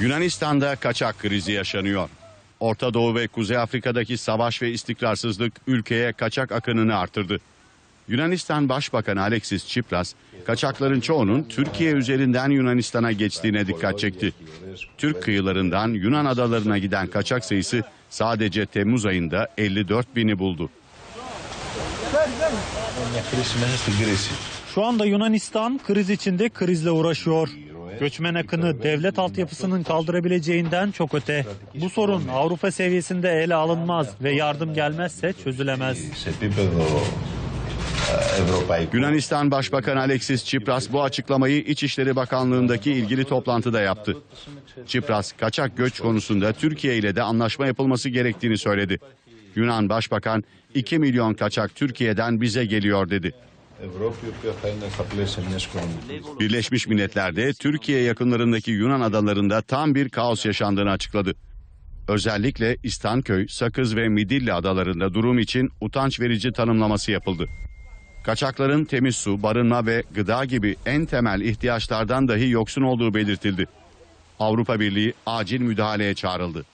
Yunanistan'da kaçak krizi yaşanıyor. Orta Doğu ve Kuzey Afrika'daki savaş ve istikrarsızlık ülkeye kaçak akınını artırdı. Yunanistan Başbakanı Alexis Tsipras, kaçakların çoğunun Türkiye üzerinden Yunanistan'a geçtiğine dikkat çekti. Türk kıyılarından Yunan adalarına giden kaçak sayısı sadece Temmuz ayında 54 bini buldu. Şu anda Yunanistan kriz içinde krizle uğraşıyor. Göçmen akını devlet altyapısının kaldırabileceğinden çok öte. Bu sorun Avrupa seviyesinde ele alınmaz ve yardım gelmezse çözülemez. Yunanistan Başbakanı Alexis Tsipras bu açıklamayı İçişleri Bakanlığındaki ilgili toplantıda yaptı. Tsipras kaçak göç konusunda Türkiye ile de anlaşma yapılması gerektiğini söyledi. Yunan Başbakan 2 milyon kaçak Türkiye'den bize geliyor dedi. Birleşmiş Milletler de Türkiye yakınlarındaki Yunan adalarında tam bir kaos yaşandığını açıkladı. Özellikle İstanköy, Sakız ve Midilli adalarında durum için utanç verici tanımlaması yapıldı. Kaçakların temiz su, barınma ve gıda gibi en temel ihtiyaçlardan dahi yoksun olduğu belirtildi. Avrupa Birliği acil müdahaleye çağrıldı.